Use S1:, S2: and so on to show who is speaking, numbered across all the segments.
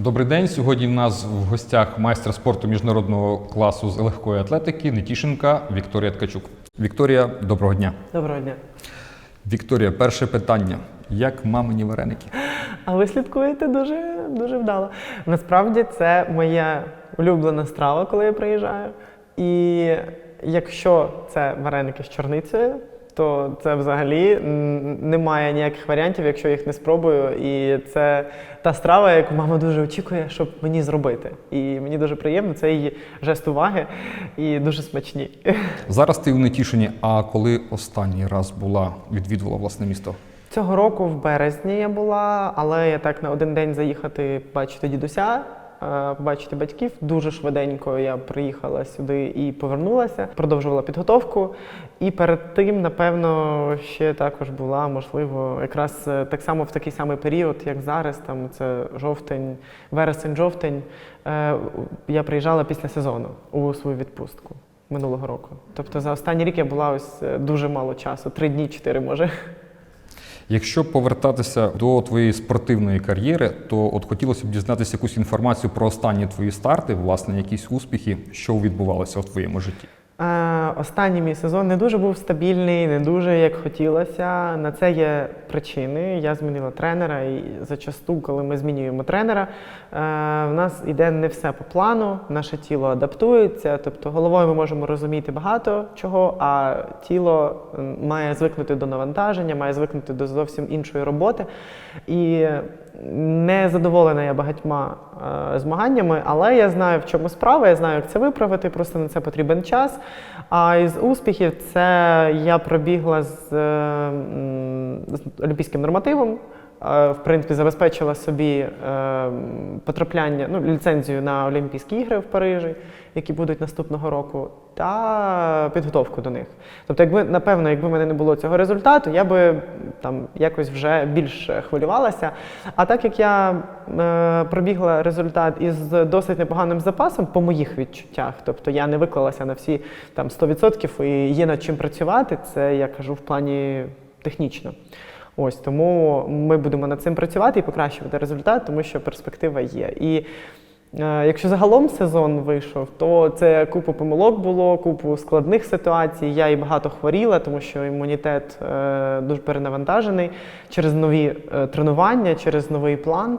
S1: Добрий день. Сьогодні в нас в гостях майстер спорту міжнародного класу з легкої атлетики Нетішенка Вікторія Ткачук. Вікторія, доброго дня.
S2: Доброго дня.
S1: Вікторія, перше питання: як мамині вареники?
S2: А ви слідкуєте дуже, дуже вдало. Насправді це моя улюблена страва, коли я приїжджаю. І якщо це вареники з чорницею, то це взагалі немає ніяких варіантів, якщо їх не спробую. І це та страва, яку мама дуже очікує, щоб мені зробити. І мені дуже приємно, це її жест уваги і дуже смачні.
S1: Зараз ти в Нетішині, а коли останній раз була відвідувала власне місто?
S2: Цього року в березні я була, але я так на один день заїхати побачити дідуся, побачити батьків. Дуже швиденько я приїхала сюди і повернулася, продовжувала підготовку. І перед тим, напевно, ще також була, можливо, якраз е, так само в такий самий період, як зараз. Там це жовтень, вересень-жовтень. Е, Я приїжджала після сезону у свою відпустку минулого року. Тобто за останній рік я була ось е, дуже мало часу, три дні, чотири може.
S1: Якщо повертатися до твоєї спортивної кар'єри, то от хотілося б дізнатися якусь інформацію про останні твої старти, власне, якісь успіхи, що відбувалося у твоєму житті.
S2: Е, Останній мій сезон не дуже був стабільний, не дуже як хотілося. На це є причини. Я змінила тренера, і зачасту, коли ми змінюємо тренера, е, в нас іде не все по плану, наше тіло адаптується. Тобто головою ми можемо розуміти багато чого, а тіло має звикнути до навантаження, має звикнути до зовсім іншої роботи. І не задоволена я багатьма е, змаганнями, але я знаю, в чому справа, я знаю, як це виправити, просто на це потрібен час. А із успіхів це я пробігла з, е, з олімпійським нормативом. Е, В принципі, забезпечила собі е, потрапляння, ну, ліцензію на Олімпійські ігри в Парижі, які будуть наступного року, та підготовку до них. Тобто, якби, напевно, якби в мене не було цього результату, я би там якось вже більш хвилювалася. А так як я е, пробігла результат із досить непоганим запасом по моїх відчуттях, тобто я не виклалася на всі там 100% і є над чим працювати, це я кажу в плані технічно. Ось тому ми будемо над цим працювати і покращувати результат, тому що перспектива є. І е, якщо загалом сезон вийшов, то це купу помилок було, купу складних ситуацій. Я і багато хворіла, тому що імунітет е, дуже перенавантажений через нові е, тренування, через новий план.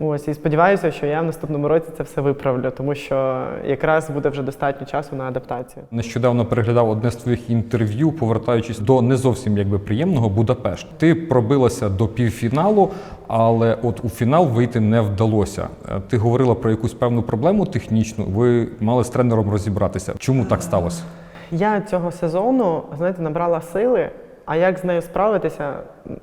S2: Ось і сподіваюся, що я в наступному році це все виправлю, тому що якраз буде вже достатньо часу на адаптацію.
S1: Нещодавно переглядав одне з твоїх інтерв'ю, повертаючись до не зовсім якби приємного Будапешт. Ти пробилася до півфіналу, але от у фінал вийти не вдалося. Е, Ти говорила про якусь певну проблему технічну. Ви мали з тренером розібратися. Чому так сталося?
S2: Я цього сезону, знаєте, набрала сили, а як з нею справитися,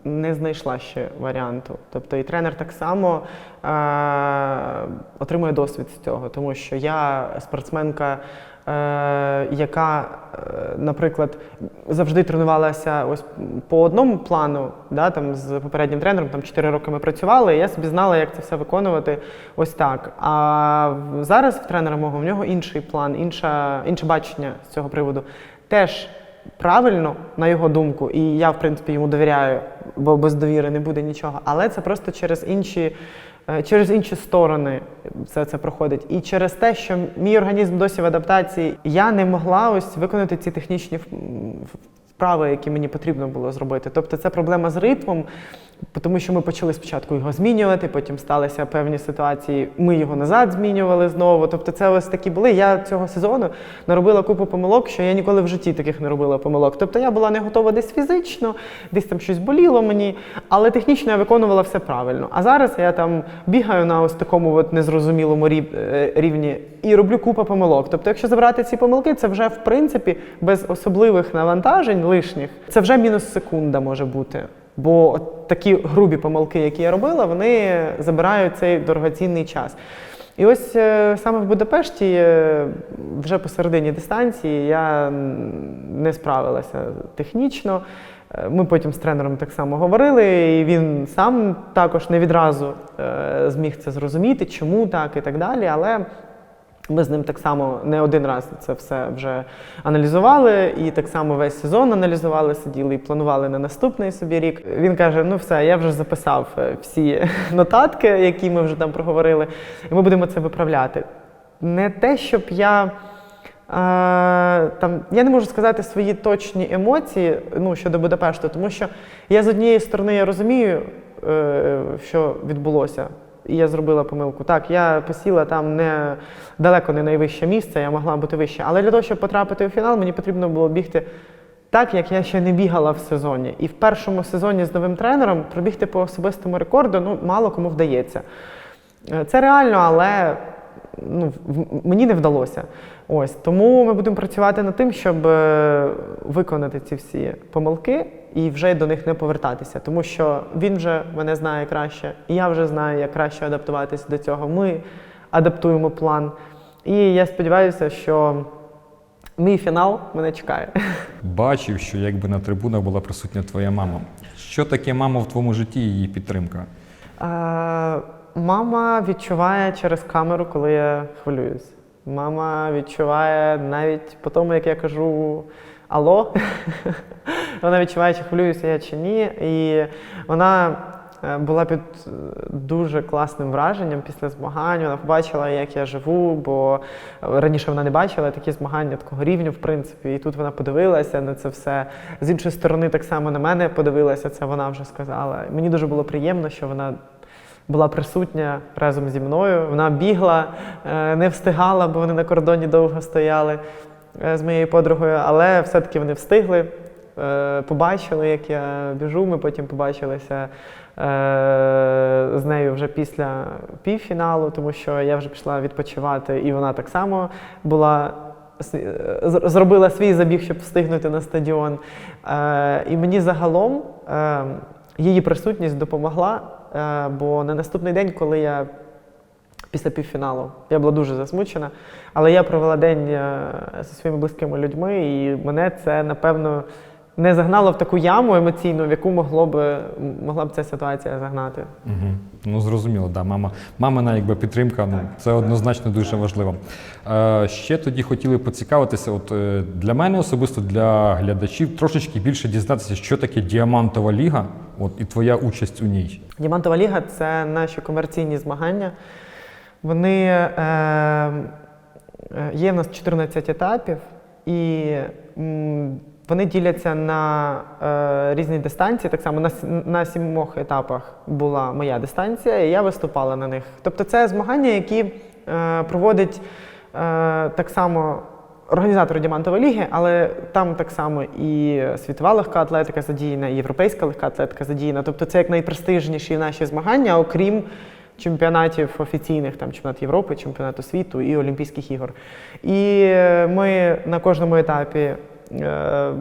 S2: не знайшла ще варіанту. Тобто і тренер так само е- отримує досвід з цього, тому що я спортсменка, е- яка, е- наприклад, завжди тренувалася ось по одному плану, да, там, з попереднім тренером, там 4 роки ми працювали, і я собі знала, як це все виконувати ось так. А зараз в тренера мого в нього інший план, інша, інше бачення з цього приводу. Теж правильно, на його думку, і я, в принципі, йому довіряю, бо без довіри не буде нічого. Але це просто через інші, е, через інші сторони все це проходить. І через те, що мій організм досі в адаптації, я не могла ось виконати ці технічні вправи, які мені потрібно було зробити. Тобто це проблема з ритмом, тому що ми почали спочатку його змінювати, потім сталися певні ситуації, ми його назад змінювали знову. Тобто це ось такі були. Я цього сезону наробила купу помилок, що я ніколи в житті таких не робила помилок. Тобто я була не готова десь фізично, десь там щось боліло мені, але технічно я виконувала все правильно. А зараз я там бігаю на ось такому от незрозумілому е, рівні і роблю купу помилок. Тобто, якщо забрати ці помилки, це вже в принципі без особливих навантажень лишніх, це вже мінус секунда може бути. Бо такі грубі помилки, які я робила, вони забирають цей дорогоцінний час. І ось е, саме в Будапешті, е, вже посередині дистанції, я не справилася технічно. Е, Ми потім з тренером так само говорили, і він сам також не відразу зміг це зрозуміти, чому так і так далі. Але Ми з ним так само не один раз це все вже аналізували, і так само весь сезон аналізували, сиділи і планували на наступний собі рік. Він каже: ну все, я вже записав е, всі нотатки, які ми вже там проговорили, і ми будемо це виправляти. Не те, щоб я. е, Там, я не можу сказати свої точні емоції ну, щодо Будапешту, тому що я з однієї сторони я розумію, е, що відбулося, і я зробила помилку. Так, я посіла там не далеко не найвище місце, я могла бути вище. Але для того, щоб потрапити у фінал, мені потрібно було бігти так, як я ще не бігала в сезоні. І в першому сезоні з новим тренером пробігти по особистому рекорду ну, мало кому вдається. Е, Це реально, але ну, мені не вдалося. Ось тому ми будемо працювати над тим, щоб е, виконати ці всі помилки і вже до них не повертатися. Тому що він вже мене знає краще, і я вже знаю, як краще адаптуватися до цього. Ми адаптуємо план. І я сподіваюся, що мій фінал мене чекає.
S1: Бачив, що якби на трибунах була присутня твоя мама. Що таке мама в твоєму житті і її підтримка?
S2: Е, Мама відчуває через камеру, коли я хвилююсь. Мама відчуває навіть по тому, як я кажу алло. вона відчуває, чи хвилююся я чи ні. І вона е, була під е, дуже класним враженням після змагань. Вона побачила, як я живу, бо раніше вона не бачила такі змагання такого рівня, в принципі. І тут вона подивилася на це все. З іншої сторони, так само на мене подивилася, це вона вже сказала. Мені дуже було приємно, що вона була присутня разом зі мною. Вона бігла, е, не встигала, бо вони на кордоні довго стояли е, з моєю подругою, але все-таки вони встигли. е, Побачили, як я біжу. Ми потім побачилися е, з нею вже після півфіналу, тому що я вже пішла відпочивати, і вона так само була. е, Зробила свій забіг, щоб встигнути на стадіон. Е, І мені загалом е, її присутність допомогла, е, бо на наступний день, коли я після півфіналу, я була дуже засмучена, але я провела день е, зі своїми близькими людьми, і мене це, напевно, не загнало в таку яму емоційну, в яку могло б, могла б ця ситуація загнати.
S1: Угу. Ну зрозуміло, да, мама. Мамина якби підтримка, ну це однозначно дуже важливо. Е, ще тоді хотіли поцікавитися. От е, для мене особисто для глядачів трошечки більше дізнатися, що таке діамантова ліга, от і твоя участь у ній.
S2: Діамантова ліга це наші комерційні змагання. Вони е, е, є в нас 14 етапів, і вони діляться на е, різні дистанції. Так само на, на сімох етапах була моя дистанція, і я виступала на них. Тобто це змагання, які е, проводить е, так само організатори Діамантової ліги, але там так само і світова легка атлетика задіяна, і європейська легка атлетика задіяна. Тобто це як найпрестижніші наші змагання, окрім чемпіонатів офіційних, там чемпіонат Європи, чемпіонату світу і Олімпійських ігор. І е, ми на кожному етапі е,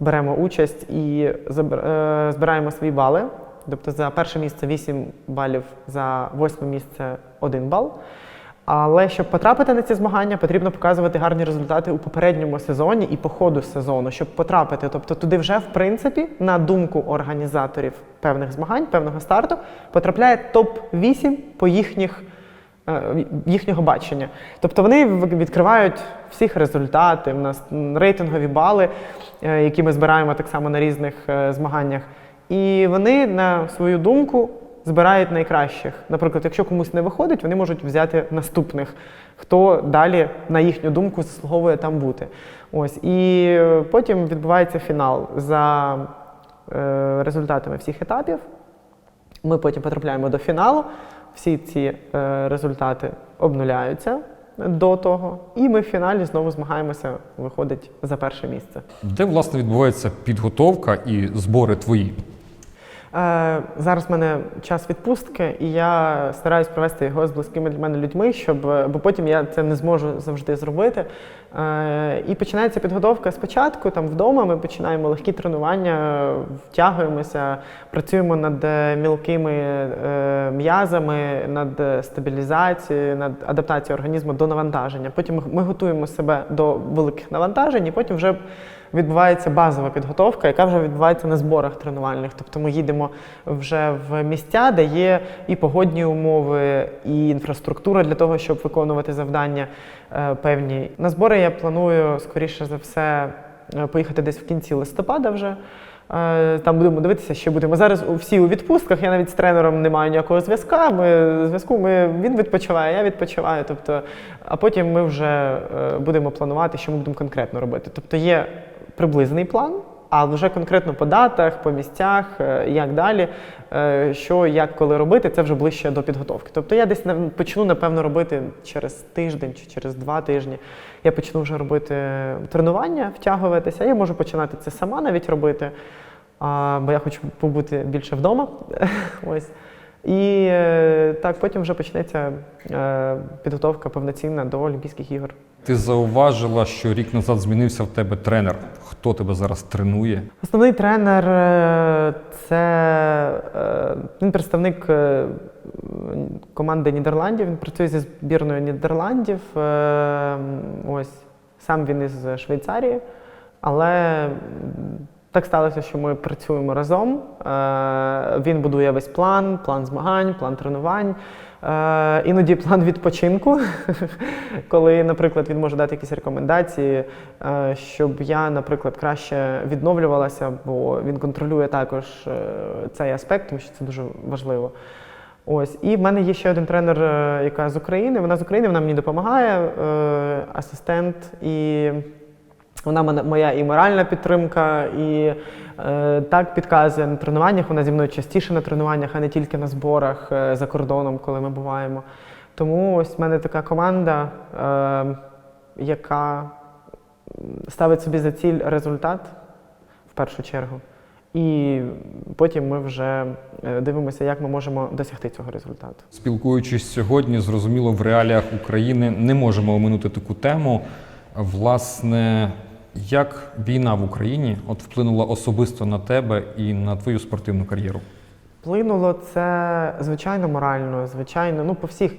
S2: беремо участь і е, збираємо свої бали. Тобто за перше місце 8 балів, за восьме місце 1 бал. Але щоб потрапити на ці змагання, потрібно показувати гарні результати у попередньому сезоні і по ходу сезону, щоб потрапити. Тобто туди вже, в принципі, на думку організаторів певних змагань, певного старту, потрапляє топ-8 по їхніх, е, їхнього бачення. Тобто вони відкривають всіх результати, в нас рейтингові бали, е, які ми збираємо так само на різних е, змаганнях. І вони, на свою думку, збирають найкращих. Наприклад, якщо комусь не виходить, вони можуть взяти наступних, хто далі, на їхню думку, заслуговує там бути. Ось. І потім відбувається фінал за е, результатами всіх етапів. Ми потім потрапляємо до фіналу. Всі ці е, результати обнуляються до того, і ми в фіналі знову змагаємося, виходить за перше місце.
S1: Де власне відбувається підготовка і збори твої?
S2: Е, зараз в мене час відпустки, і я стараюсь провести його з близькими для мене людьми, щоб бо потім я це не зможу завжди зробити. Е, і починається підготовка спочатку. Там вдома ми починаємо легкі тренування, втягуємося, працюємо над е, мілкими м'язами, над стабілізацією, над адаптацією організму до навантаження. Потім ми готуємо себе до великих навантажень, і потім вже відбувається базова підготовка, яка вже відбувається на зборах тренувальних. Тобто ми їдемо вже в місця, де є і погодні умови, і інфраструктура для того, щоб виконувати завдання е, певні. На збори я планую, скоріше за все, е, поїхати десь в кінці листопада вже. Е, Там будемо дивитися, що буде. Ми зараз всі у відпустках. Я навіть з тренером не маю ніякого зв'язка. Ми зв'язку. Ми він відпочиває, я відпочиваю. Тобто, а потім ми вже будемо планувати, що ми будемо конкретно робити. Тобто є приблизний план, а вже конкретно по датах, по місцях, е, як далі, е, що як коли робити, це вже ближче до підготовки. Тобто я десь почну, напевно, робити через тиждень чи через два тижні. Я почну вже робити тренування, втягуватися. Я можу починати це сама навіть робити, бо я хочу побути більше вдома. Ось. І е, так, потім вже почнеться підготовка повноцінна до Олімпійських ігор.
S1: Ти зауважила, що рік назад змінився в тебе тренер. Хто тебе зараз тренує?
S2: Основний тренер е, це е, він представник е, команди Нідерландів. Він працює зі збірною Нідерландів. Ось сам він із Швейцарії, але так сталося, що ми працюємо разом. Е, Він будує весь план, план змагань, план тренувань. Е, Іноді план відпочинку, коли, наприклад, він може дати якісь рекомендації, е, щоб я, наприклад, краще відновлювалася, бо він контролює також цей аспект, тому що це дуже важливо. Ось, і в мене є ще один тренер, яка з України. Вона з України, вона мені допомагає, асистент, і вона моя і моральна підтримка, і е, так підказує на тренуваннях. Вона зі мною частіше на тренуваннях, а не тільки на зборах е, за кордоном, коли ми буваємо. Тому ось в мене така команда, е, яка ставить собі за ціль результат в першу чергу. І потім ми вже е, дивимося, як ми можемо досягти цього результату.
S1: Спілкуючись сьогодні, зрозуміло, в реаліях України не можемо оминути таку тему. Власне, як війна в Україні от вплинула особисто на тебе і на твою спортивну кар'єру?
S2: Вплинуло це звичайно морально, звичайно. Ну, по всіх.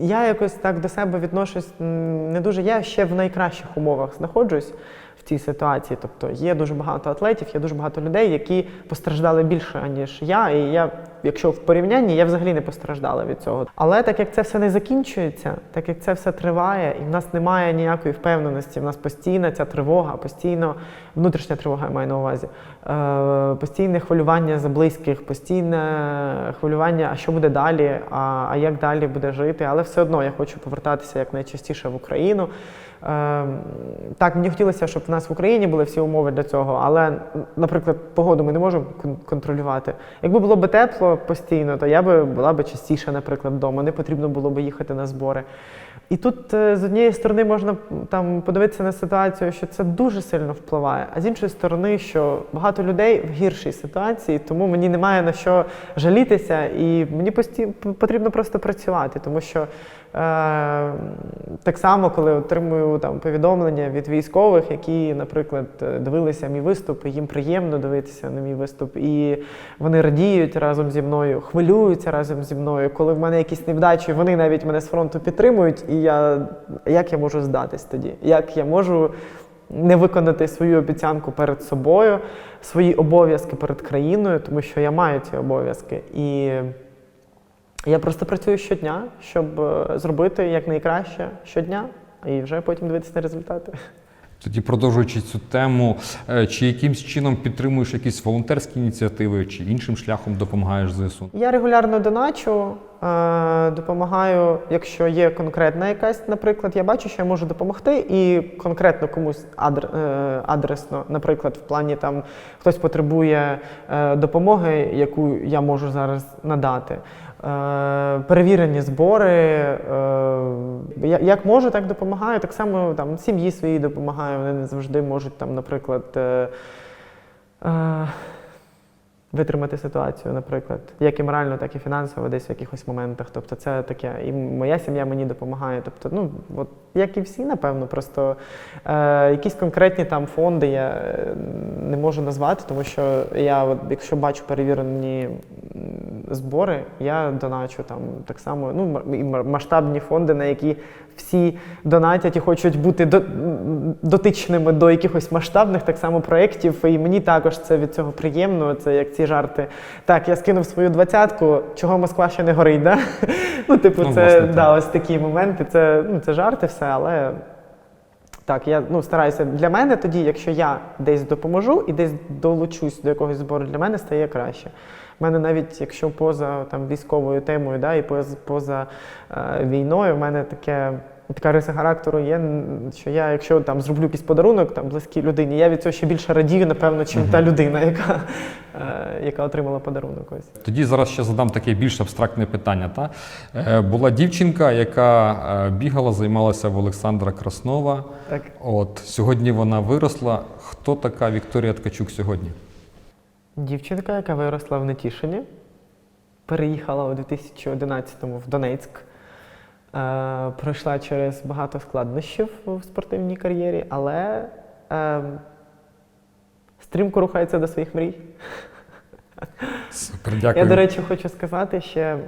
S2: Я якось так до себе відношусь не дуже. Я ще в найкращих умовах знаходжусь цій ситуації. Тобто є дуже багато атлетів, є дуже багато людей, які постраждали більше, аніж я. І я, якщо в порівнянні, я взагалі не постраждала від цього. Але так як це все не закінчується, так як це все триває, і в нас немає ніякої впевненості, в нас постійна ця тривога, постійно внутрішня тривога, я маю на увазі, е, постійне хвилювання за близьких, постійне хвилювання, а що буде далі, а, а як далі буде жити. Але все одно я хочу повертатися якнайчастіше в Україну. Е, так, мені хотілося, щоб в нас в Україні були всі умови для цього, але, наприклад, погоду ми не можемо контролювати. Якби було б тепло постійно, то я би була б частіше, наприклад, вдома, не потрібно було б їхати на збори. І тут е, з однієї сторони можна там подивитися на ситуацію, що це дуже сильно впливає, а з іншої сторони, що багато людей в гіршій ситуації, тому мені немає на що жалітися, і мені пості... потрібно просто працювати, тому що е, так само, коли отримую там повідомлення від військових, які, наприклад, е, дивилися мій виступ, і їм приємно дивитися на мій виступ, і вони радіють разом зі мною, хвилюються разом зі мною. Коли в мене якісь невдачі, вони навіть мене з фронту підтримують, і я як я можу здатись тоді? Як я можу не виконати свою обіцянку перед собою, свої обов'язки перед країною, тому що я маю ці обов'язки. І я просто працюю щодня, щоб е, зробити якнайкраще щодня, і вже потім дивитися на результати.
S1: Тоді, продовжуючи цю тему, е, чи якимсь чином підтримуєш якісь волонтерські ініціативи, чи іншим шляхом допомагаєш ЗСУ?
S2: Я регулярно доначу, е, допомагаю, якщо є конкретна якась, наприклад, я бачу, що я можу допомогти, і конкретно комусь е, адресно, наприклад, в плані там хтось потребує допомоги, яку я можу зараз надати. Е, Перевірені збори. е, Як можу, так допомагаю. Так само там сім'ї своїй допомагаю. Вони не завжди можуть там, наприклад. Витримати ситуацію, наприклад, як і морально, так і фінансово, десь в якихось моментах. Тобто, це таке, і моя сім'я мені допомагає. Тобто, ну от як і всі, напевно, просто е, якісь конкретні там фонди я е, не можу назвати, тому що я, от, якщо бачу перевірені збори, я доначу там так само. Ну і масштабні фонди, на які всі донатять і хочуть бути до, дотичними до якихось масштабних так само проєктів. І мені також це від цього приємно. Це як ці жарти. Так, я скинув свою двадцятку, чого Москва ще не горить. Да? Ну, типу,
S1: Ну,
S2: це
S1: власне, так.
S2: ось такі моменти. Це, ну, це жарти все, але. Так, я ну, стараюся для мене тоді, якщо я десь допоможу і десь долучусь до якогось збору, для мене стає краще. У мене навіть якщо поза там, військовою темою, да, і поза, поза е, війною, в мене таке. Така риса характеру є, що я, якщо там зроблю якийсь подарунок там близькій людині, я від цього ще більше радію, напевно, чим та людина, яка, е, яка отримала подарунок. Ось.
S1: Тоді зараз ще задам таке більш абстрактне питання. Та? Е, була дівчинка, яка е, бігала, займалася в Олександра Краснова.
S2: Так.
S1: От сьогодні вона виросла. Хто така Вікторія Ткачук сьогодні?
S2: Дівчинка, яка виросла в Нетішині, переїхала у 2011-му в Донецьк, пройшла через багато складнощів в спортивній кар'єрі, але е, стрімко рухається до своїх мрій.
S1: Супер, дякую.
S2: Я, до речі, хочу сказати ще, е,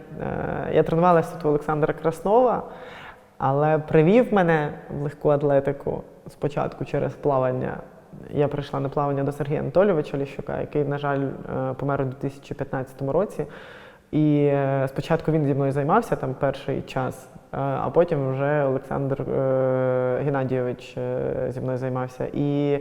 S2: я тренувалася тут у Олександра Краснова, але привів мене в легку атлетику спочатку через плавання. Я прийшла на плавання до Сергія Анатолійовича Ліщука, який, на жаль, е, помер у 2015 році. І е, спочатку він зі мною займався там перший час, е, а потім вже Олександр е, Геннадійович е, зі мною займався. І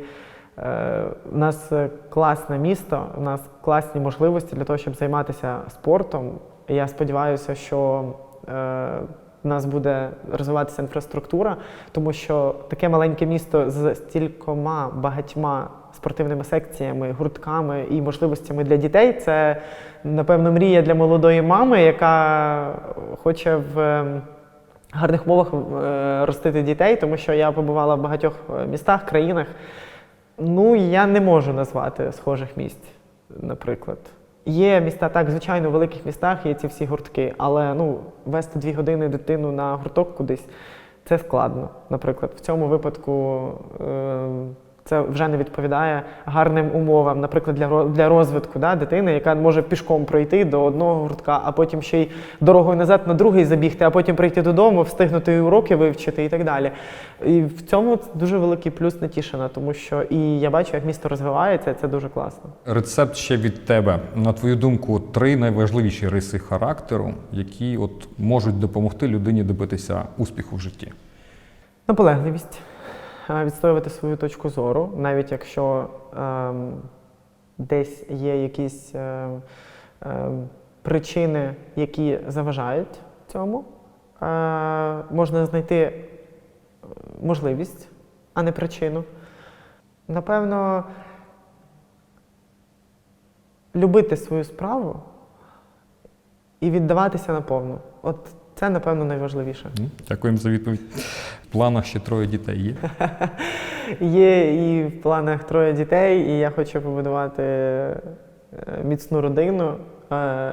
S2: Е, У нас е, класне місто, у нас класні можливості для того, щоб займатися спортом. Я сподіваюся, що е, у нас буде розвиватися інфраструктура, тому що таке маленьке місто з стількома багатьма спортивними секціями, гуртками і можливостями для дітей це, напевно, мрія для молодої мами, яка хоче в. Гарних умовах е, ростити дітей, тому що я побувала в багатьох е, містах, країнах, Ну, я не можу назвати схожих місць, наприклад. Є міста, так, звичайно, в великих містах є ці всі гуртки, але ну, вести дві години дитину на гурток кудись це складно. Наприклад, в цьому випадку е, це вже не відповідає гарним умовам, наприклад, для, для розвитку да, дитини, яка може пішком пройти до одного гуртка, а потім ще й дорогою назад на другий забігти, а потім прийти додому, встигнути уроки вивчити і так далі. І в цьому дуже великий плюс Нетішина, тому що і я бачу, як місто розвивається, і це дуже класно.
S1: Рецепт ще від тебе. На твою думку, три найважливіші риси характеру, які от можуть допомогти людині добитися успіху в житті.
S2: Наполегливість, відстоювати свою точку зору, навіть якщо ем, десь є якісь е, ем, причини, які заважають цьому, е, можна знайти е, можливість, а не причину. Напевно, любити свою справу і віддаватися наповну. От це, напевно, найважливіше.
S1: Дякуємо за відповідь. В планах ще троє дітей є.
S2: Є і в планах троє дітей, і я хочу побудувати е, міцну родину. Е,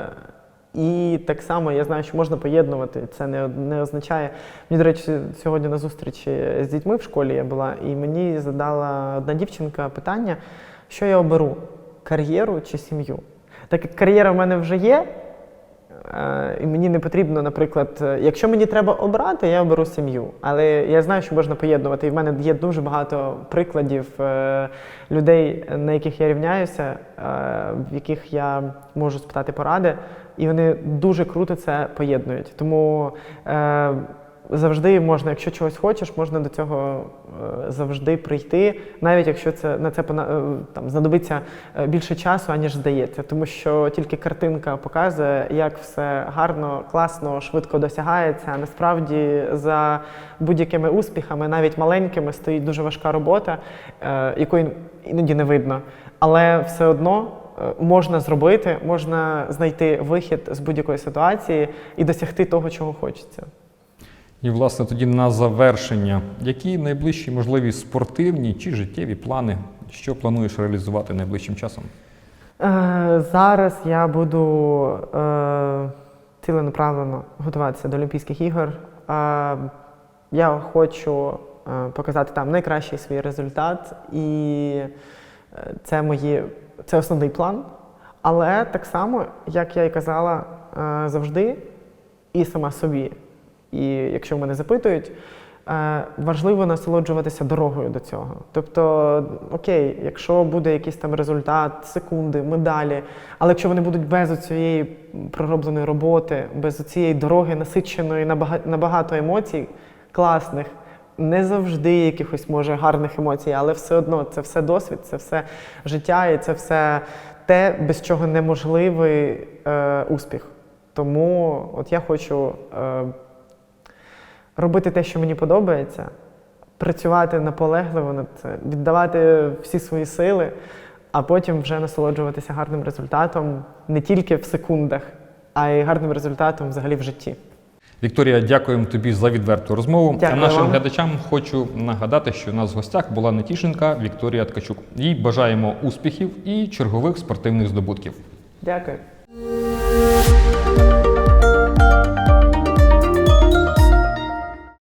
S2: І так само я знаю, що можна поєднувати. Це не, не означає. Мені, до речі, сьогодні на зустрічі з дітьми в школі я була, і мені задала одна дівчинка питання, що я оберу: кар'єру чи сім'ю. Так як кар'єра в мене вже є, І мені не потрібно, наприклад, е, якщо мені треба обрати, я оберу сім'ю. Але я знаю, що можна поєднувати. І в мене є дуже багато прикладів е, людей, на яких я рівняюся, е, в яких я можу спитати поради, і вони дуже круто це поєднують. Тому е, завжди можна, якщо чогось хочеш, можна до цього е, завжди прийти, навіть якщо це на це е, там знадобиться е, більше часу, аніж здається, тому що тільки картинка показує, як все гарно, класно, швидко досягається. А насправді за будь-якими успіхами, навіть маленькими, стоїть дуже важка робота, якої іноді не видно. Але все одно можна зробити, можна знайти вихід з будь-якої ситуації і досягти того, чого хочеться.
S1: І, власне, тоді на завершення, які найближчі можливі спортивні чи життєві плани, що плануєш реалізувати найближчим часом?
S2: Е, зараз я буду е, ціленаправлено готуватися до Олімпійських ігор. Е, я хочу е, показати там найкращий свій результат, і е, це мої, це основний план. Але так само, як я і казала е, завжди, і сама собі. І якщо мене запитують, е, важливо насолоджуватися дорогою до цього. Тобто, окей, якщо буде якийсь там результат, секунди, медалі, але якщо вони будуть без цієї проробленої роботи, без цієї дороги насиченої на бага- на багато емоцій, класних, не завжди якихось може гарних емоцій, але все одно це все досвід, це все життя і це все те, без чого неможливий е, успіх. Тому от я хочу е, робити те, що мені подобається, працювати наполегливо над це, віддавати всі свої сили, а потім вже насолоджуватися гарним результатом не тільки в секундах, а й гарним результатом взагалі в житті.
S1: Вікторія, дякуємо тобі за відверту розмову.
S2: Дякую
S1: а нашим
S2: вам.
S1: глядачам хочу нагадати, що у нас в гостях була нетішинка Вікторія Ткачук. Їй бажаємо успіхів і чергових спортивних здобутків.
S2: Дякую.